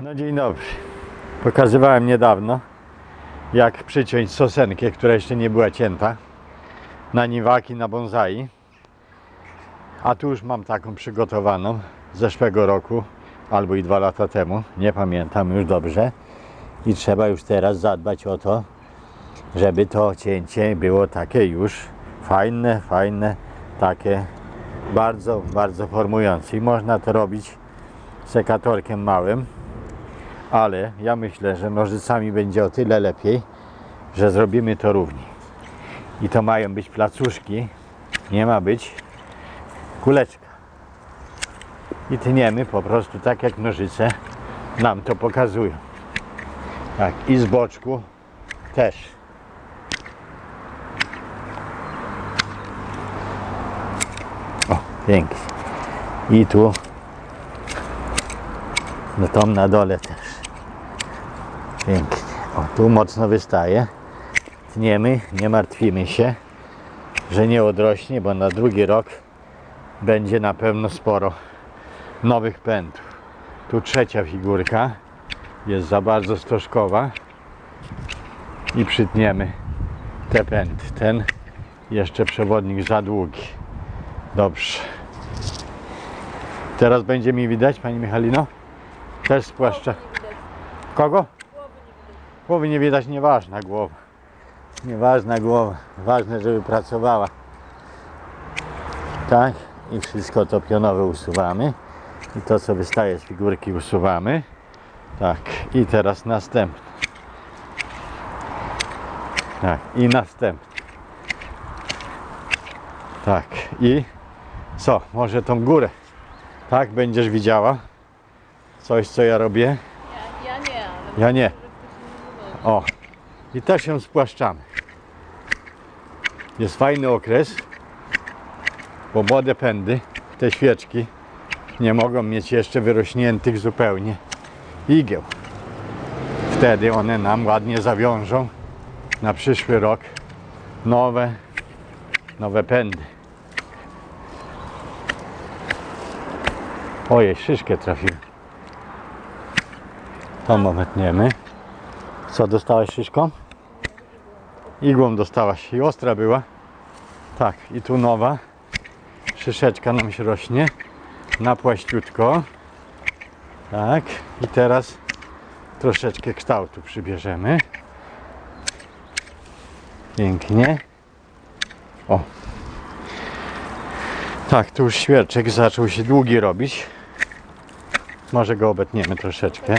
No dzień dobry. Pokazywałem niedawno, jak przyciąć sosenkę, która jeszcze nie była cięta, na niwaki, na bonsai. A tu już mam taką przygotowaną z zeszłego roku, albo i dwa lata temu, nie pamiętam już dobrze. I trzeba już teraz zadbać o to, żeby to cięcie było takie już fajne, fajne, takie bardzo, bardzo formujące. I można to robić sekatorkiem małym, ale ja myślę, że nożycami będzie o tyle lepiej, że zrobimy to równiej. I to mają być placuszki, nie ma być kuleczka. I tniemy po prostu tak jak nożyce nam to pokazują. Tak, i z boczku też. O, pięknie. I tu, no tam na dole też. Pięknie. O, tu mocno wystaje. Tniemy, nie martwimy się, że nie odrośnie, bo na drugi rok będzie na pewno sporo nowych pędów. Tu trzecia figurka jest za bardzo stożkowa i przytniemy te pędy. Ten jeszcze przewodnik za długi. Dobrze. Teraz będzie mi widać, Pani Michalino? Też spłaszcza. Kogo? Głowy nie widać, nieważna głowa. Nieważna głowa. Ważne, żeby pracowała. Tak. I wszystko to pionowe usuwamy. I to, co wystaje z figurki, usuwamy. Tak. I teraz następny. Tak. I następny. Tak. I co? Może tą górę. Tak, będziesz widziała. Coś, co ja robię. Ja, ja nie, ale Ja nie. O, i też ją spłaszczamy. Jest fajny okres, bo młode pędy, te świeczki, nie mogą mieć jeszcze wyrośniętych zupełnie igieł. Wtedy one nam ładnie zawiążą na przyszły rok nowe, nowe pędy. Ojej, szyszkę trafiłem. To momentniemy. Co, dostałaś szyszką? Igłą dostałaś i ostra była. Tak, i tu nowa. Szyszeczka nam się rośnie. Na płaściutko. Tak, i teraz troszeczkę kształtu przybierzemy. Pięknie. O. Tak, tu już świerczek zaczął się długi robić. Może go obetniemy troszeczkę.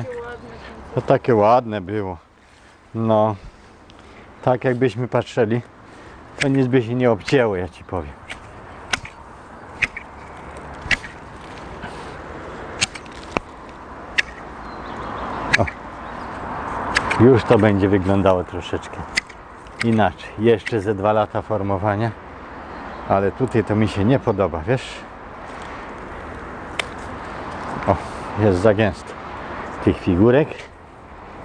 To takie ładne było. No, tak jakbyśmy patrzyli, to nic by się nie obcięło, ja ci powiem. Już to będzie wyglądało troszeczkę inaczej. Jeszcze ze dwa lata formowania, ale tutaj to mi się nie podoba, wiesz? O, jest za gęsto tych figurek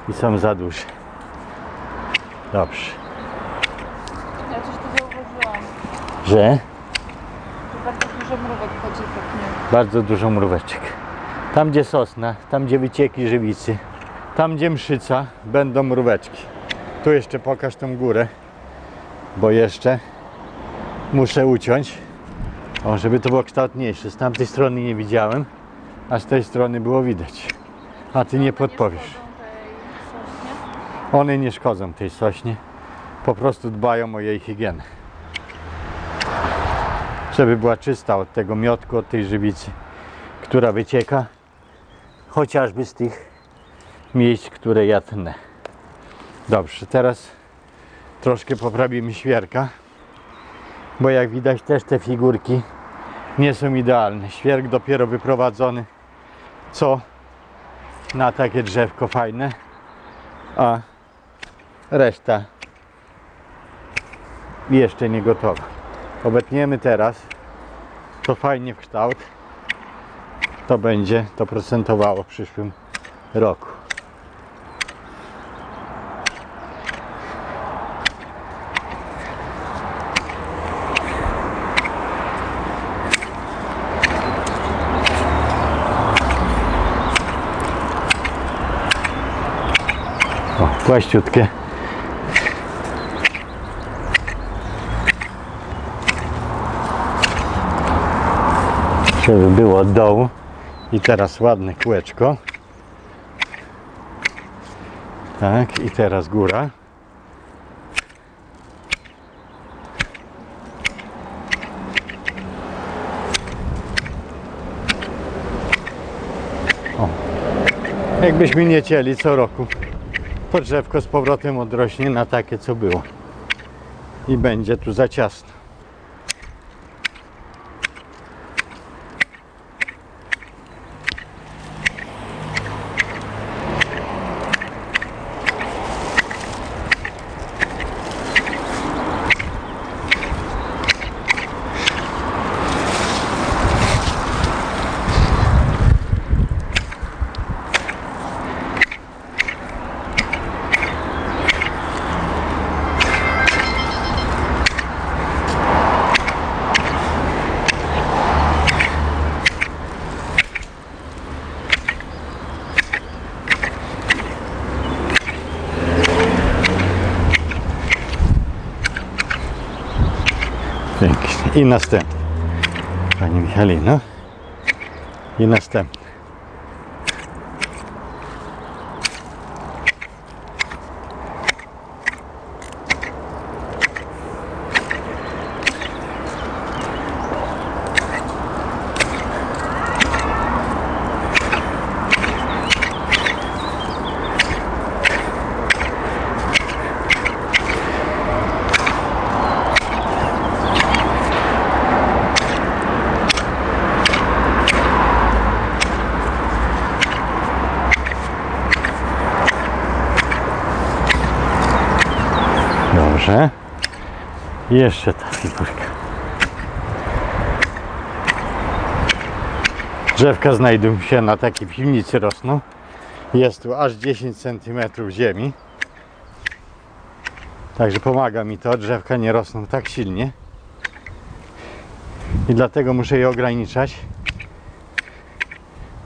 i są za duże. Dobrze. Ja coś tu zauważyłam, Że że bardzo dużo mrówek chodzi pniu. bardzo dużo mróweczek. Tam gdzie sosna, tam gdzie wycieki żywicy, tam gdzie mszyca, będą mróweczki. Tu jeszcze pokaż tą górę, bo jeszcze muszę uciąć, o, żeby to było kształtniejsze. Z tamtej strony nie widziałem, a z tej strony było widać. A ty nie podpowiesz. One nie szkodzą tej sośnie, po prostu dbają o jej higienę. Żeby była czysta od tego miotku, od tej żywicy, która wycieka, chociażby z tych miejsc, które ja tnę. Dobrze, teraz troszkę poprawimy świerka, bo jak widać też te figurki nie są idealne. Świerk dopiero wyprowadzony, co na takie drzewko fajne, a reszta jeszcze nie gotowa. Obetniemy teraz, to fajnie w kształt, to będzie to procentowało w przyszłym roku. Płaściutkie. Żeby było od dołu. I teraz ładne kółeczko. Tak, i teraz góra. O. Jakbyśmy nie cieli co roku, to drzewko z powrotem odrośnie na takie, co było. I będzie tu za ciasno. Pięknie. I następny. Pani Michalino. I następny. Dobrze. I jeszcze ta figurka. Drzewka znajdują się na takiej piwnicy rosną. Jest tu aż 10 cm ziemi. Także pomaga mi to. Drzewka nie rosną tak silnie. I dlatego muszę je ograniczać.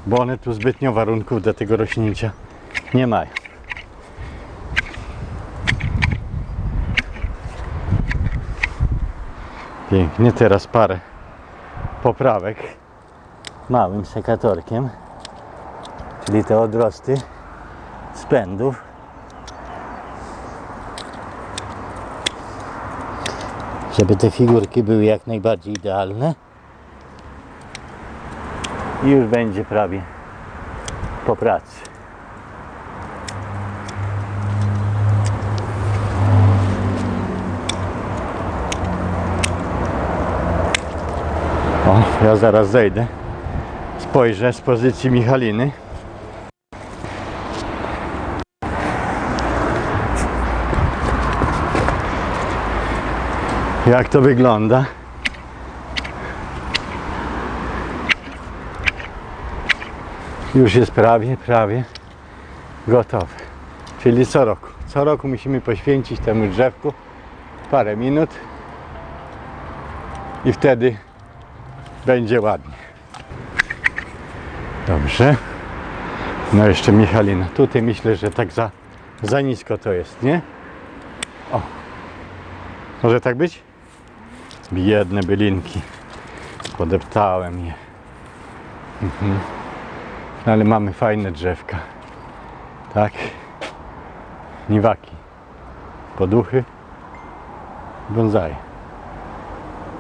Bo one tu zbytnio warunków do tego rośnięcia nie mają. Pięknie, teraz parę poprawek małym sekatorkiem, czyli te odrosty spędów. Żeby te figurki były jak najbardziej idealne. I już będzie prawie po pracy. Ja zaraz zejdę. Spojrzę z pozycji Michaliny. Jak to wygląda? Już jest prawie, prawie gotowe. Czyli co roku. Co roku musimy poświęcić temu drzewku parę minut i wtedy będzie ładnie. Dobrze. No jeszcze Michalina. Tutaj myślę, że tak za, za nisko to jest, nie? O. Może tak być? Biedne bylinki. Podeptałem je. Mhm. No ale mamy fajne drzewka. Tak. Niwaki. Poduchy. Bonsai.